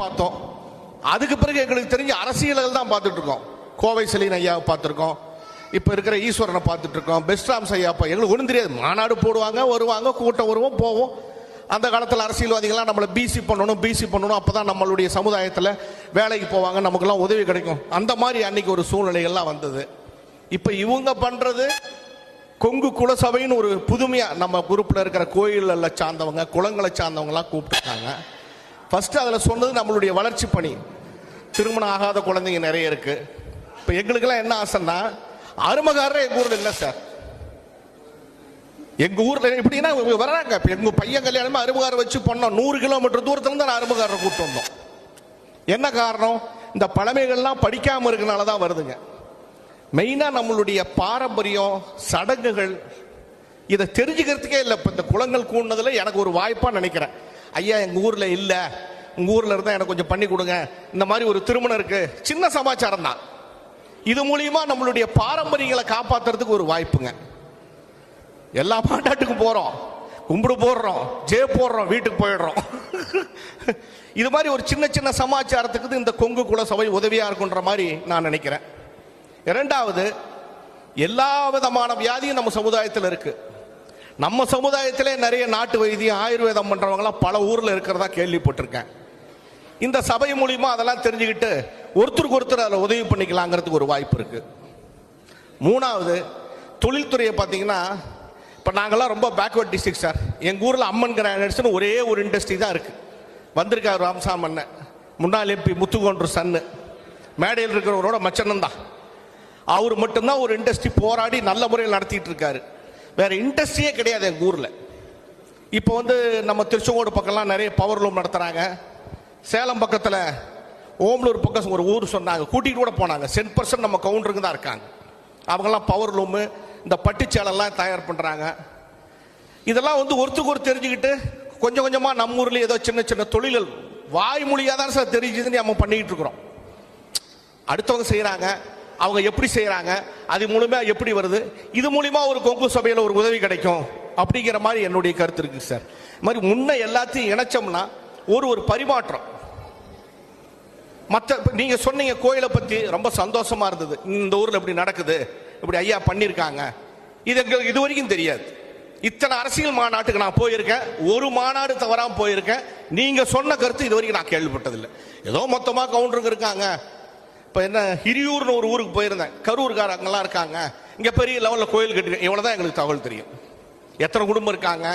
பார்த்தோம். அதுக்கு பிறகு எங்களுக்கு தெரிஞ்ச அரசியல்கள் தான் பார்த்துட்டு இருக்கோம். கோவை செலின் ஐயாவை பார்த்துருக்கோம். இப்போ இருக்கிற ஈஸ்வரனை பார்த்துட்டு இருக்கோம். பெஸ்ட்ராம்ஸ் ஐயா அப்பா எங்களுக்கு ஒன்றும் தெரியாது. மாநாடு போடுவாங்க வருவாங்க கூட்டம் வருவோம் போவோம். அந்த காலத்தில் அரசியல்வாதிகள்லாம் நம்மளை பிசி பண்ணணும் பிசி பண்ணணும். அப்போ தான் நம்மளுடைய சமுதாயத்தில் வேலைக்கு போவாங்க நமக்கெல்லாம் உதவி கிடைக்கும். அந்த மாதிரி அன்னைக்கு ஒரு சூழ்நிலைகள்லாம் வந்தது. இப்போ இவங்க பண்ணுறது கொங்கு குலசபைன்னு ஒரு புதுமையாக நம்ம குரூப்பில் இருக்கிற கோயிலில் சார்ந்தவங்க குளங்களை சார்ந்தவங்கலாம் கூப்பிட்டுருக்காங்க. ஃபர்ஸ்ட் அதில் சொன்னது நம்மளுடைய வளர்ச்சி பணி. திருமணம் ஆகாத குழந்தைங்க நிறைய இருக்கு. இப்போ எங்களுக்கெல்லாம் என்ன ஆசைன்னா அருமகாரர் எங்கள் ஊரில் இல்லை சார். எங்க ஊர்ல எப்படின்னா வர்றாங்க. இப்போ எங்க பையன் கல்யாணமா அருமகாரம் வச்சு பண்ணோம். நூறு கிலோமீட்டர் தூரத்துல இருந்து நான் அருமகாரரை கூப்பிட்டு வந்தோம். என்ன காரணம்? இந்த பழமைகள்லாம் படிக்காம இருக்கனால தான் வருதுங்க. மெயினா நம்மளுடைய பாரம்பரியம் சடங்குகள் இதை தெரிஞ்சுக்கிறதுக்கே இல்லை. இப்போ இந்த குளங்கள் கூடினதுல எனக்கு ஒரு வாய்ப்பா நினைக்கிறேன். ஐயா எங்கள் ஊரில் இல்லை. உங்கள் ஊரில் இருந்தால் எனக்கு கொஞ்சம் பண்ணி கொடுங்க. இந்த மாதிரி ஒரு திருமணம் இருக்கு. சின்ன சமாச்சாரம் தான். இது மூலியமா நம்மளுடைய பாரம்பரியங்களை காப்பாத்துறதுக்கு ஒரு வாய்ப்புங்க. எல்லா மாநாட்டுக்கும் போறோம். கும்பிடு போடுறோம். ஜே போடுறோம். வீட்டுக்கு போயிடுறோம். இது மாதிரி ஒரு சின்ன சின்ன சமாச்சாரத்துக்கு இந்த கொங்கு குல சபை உதவியா இருக்குன்ற மாதிரி நான் நினைக்கிறேன். இரண்டாவது எல்லா விதமான வியாதியும் நம்ம சமுதாயத்தில் இருக்குது நம்ம சமுதாயத்திலே நிறைய நாட்டு வைத்தியம் ஆயுர்வேதம் பண்றவங்கலாம் பல ஊர்ல இருக்கிறதா கேள்விப்பட்டிருக்கேன். இந்த சபை மூலியமா அதெல்லாம் தெரிஞ்சுக்கிட்டு ஒருத்தருக்கு ஒருத்தர் அதில் உதவி பண்ணிக்கலாங்கிறதுக்கு ஒரு வாய்ப்பு இருக்கு. மூணாவது தொழில்துறையை பார்த்தீங்கன்னா இப்போ நாங்கள்லாம் ரொம்ப பேக்வர்ட் டிஸ்ட்ரிக்ட் சார் எங்கள் ஊரில் அம்மன் கிரானைட்ஸ்னு ஒரே ஒரு இண்டஸ்ட்ரி தான் இருக்குது வந்திருக்காரு ராம்சாம் அண்ணன் முன்னாள் எம்பி முத்துகோன்று சன்னு. மேடையில் இருக்கிறவரோட மச்சனம் தான். அவர் மட்டும்தான் ஒரு இண்டஸ்ட்ரி போராடி நல்ல முறையில் நடத்திட்டு இருக்காரு. வேற இண்டஸ்ட்ரியே கிடையாது எங்கள் ஊரில். இப்போ வந்து நம்ம திருச்செங்கோடு பக்கம்லாம் நிறைய பவர் லூம் நடத்துகிறாங்க சேலம் பக்கத்தில் ஓம்லூர் பக்கம் ஒரு ஊர் சொன்னாங்க. கூட்டிகிட்டு கூட போனாங்க. சென்ட் பர்சன்ட் நம்ம கவுண்டருங்க தான் இருக்காங்க. அவங்கெல்லாம் பவர் லூமு இந்த பட்டுச்சேலெல்லாம் தயார் பண்ணுறாங்க இதெல்லாம் வந்து ஒருத்தருக்கு ஒரு தெரிஞ்சுக்கிட்டு கொஞ்சம் கொஞ்சமாக நம்ம ஊரில் ஏதோ சின்ன சின்ன தொழில்கள் வாய்மொழியாக தான் சார் தெரிஞ்சுதுன்னு நம்ம பண்ணிக்கிட்டு இருக்கிறோம். அடுத்தவங்க செய்கிறாங்க அவங்க எப்படி செய்கிறாங்க அது மூலமா எப்படி வருது இது மூலிமா ஒரு கொங்கு சபையில் ஒரு உதவி கிடைக்கும் அப்படிங்கிற மாதிரி என்னுடைய கருத்து இருக்கு சார். இது மாதிரி முன்ன எல்லாத்தையும் இணைச்சோம்னா ஒரு ஒரு பரிமாற்றம். மற்ற நீங்கள் நீங்க சொன்னீங்க கோயிலை பத்தி ரொம்ப சந்தோஷமா இருந்தது. இந்த ஊர்ல இப்படி நடக்குது இப்படி ஐயா பண்ணியிருக்காங்க. இது எங்களுக்கு இது வரைக்கும் தெரியாது. இத்தனை அரசியல் மாநாட்டுக்கு நான் போயிருக்கேன் ஒரு மாநாடு தவறாம போயிருக்கேன். நீங்க சொன்ன கருத்து இது வரைக்கும் நான் கேள்விப்பட்டதில்லை. ஏதோ மொத்தமா கவுண்டருங்க இருக்காங்க. இப்போ என்ன ஹிரியூர்னு ஒரு ஊருக்கு போயிருந்தேன். கரூர்காரங்கெல்லாம் இருக்காங்க. இங்கே பெரிய லெவலில் கோயில் கட்டி இவ்வளவுதான் எங்களுக்கு தகவல் தெரியும். எத்தனை குடும்பம் இருக்காங்க?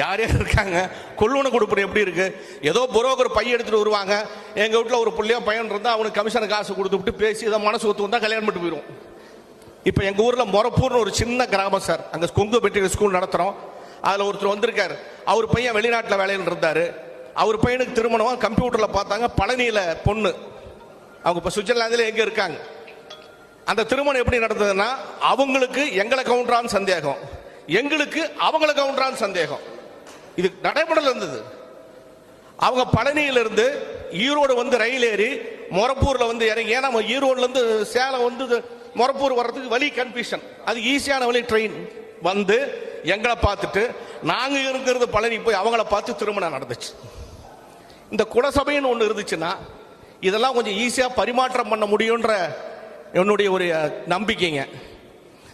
யார் யார் இருக்காங்க? கொள்ளுவன குடும்பம் எப்படி இருக்கு? ஏதோ புரோக்கர் பையன் எடுத்துட்டு வருவாங்க. எங்கள் வீட்டில் ஒரு பிள்ளையோ பையன் இருந்தால் அவனுக்கு கமிஷன் காசு கொடுத்து விட்டு பேசி இதை மனசு ஒத்து வந்தால் கல்யாணம் பண்ணிட்டு போயிடும் இப்போ எங்கள் ஊரில் மொரப்பூர்னு ஒரு சின்ன கிராமம் சார். அங்கே கொங்கு மெட்ரிகல் ஸ்கூல் நடத்துகிறோம் அதில் ஒருத்தர் வந்திருக்கார். அவர் பையன் வெளிநாட்டில் வேலையில் இருந்தார். அவர் பையனுக்கு திருமணம் கம்ப்யூட்டரில் பார்த்தாங்க. பழனியில் பொண்ணு. அவங்க இப்ப சுவிட்சர்லாந்துல எங்க இருக்காங்க? அந்த திருமணம் எப்படி நடந்ததுன்னா அவங்களுக்கு எங்களை கவுண்டரான்னு சந்தேகம். எங்களுக்கு அவங்கள கவுண்டரான்னு சந்தேகம். இது நடைமுறையில் இருந்தது. அவங்க பழனியிலிருந்து ஈரோடு வந்து ரயில் ஏறி மொரப்பூரில் வந்து இறங்கி ஏன்னா நம்ம ஈரோடுல இருந்து சேலம் வந்து மொரப்பூர் வர்றதுக்கு வழி கன்ஃபியூஷன் அது ஈஸியான வழி ட்ரெயின் வந்து எங்களை பார்த்துட்டு நாங்க இருக்கிறது பழனி போய் அவங்கள பார்த்து திருமணம் நடந்துச்சு. இந்த குலசபைன்னு ஒன்று இருந்துச்சுன்னா இதெல்லாம் கொஞ்சம் ஈஸியாக பரிமாற்றம் பண்ண முடியுன்ற என்னுடைய ஒரு நம்பிக்கைங்க.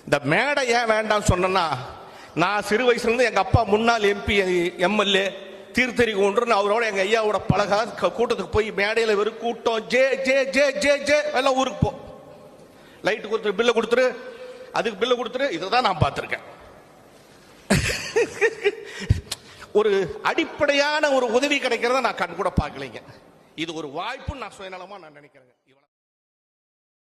இந்த மேடை ஏன் வேண்டாம்னு சொன்னேன்னா நான் சிறு வயசுலேருந்து எங்கள் அப்பா முன்னாள் எம்பி எம்எல்ஏ தீர்த்தறி கொண்டு அவரோட எங்கள் ஐயாவோட பழகா க- கூட்டத்துக்கு போய் மேடையில் வெறும் கூட்டம் ஜே ஜே ஜே ஜே ஜே எல்லாம் ஊருக்கு போ. லைட்டு கொடுத்துரு பில்லை கொடுத்துரு அதுக்கு பில்லை கொடுத்துரு இதை தான் நான் பார்த்துருக்கேன். ஒரு அடிப்படையான ஒரு உதவி கிடைக்கிறத நான் கண் கூட பார்க்கலைங்க. இது ஒரு வாய்ப்புன்னு நான் சுயநலமா நான் நினைக்கிறேங்க.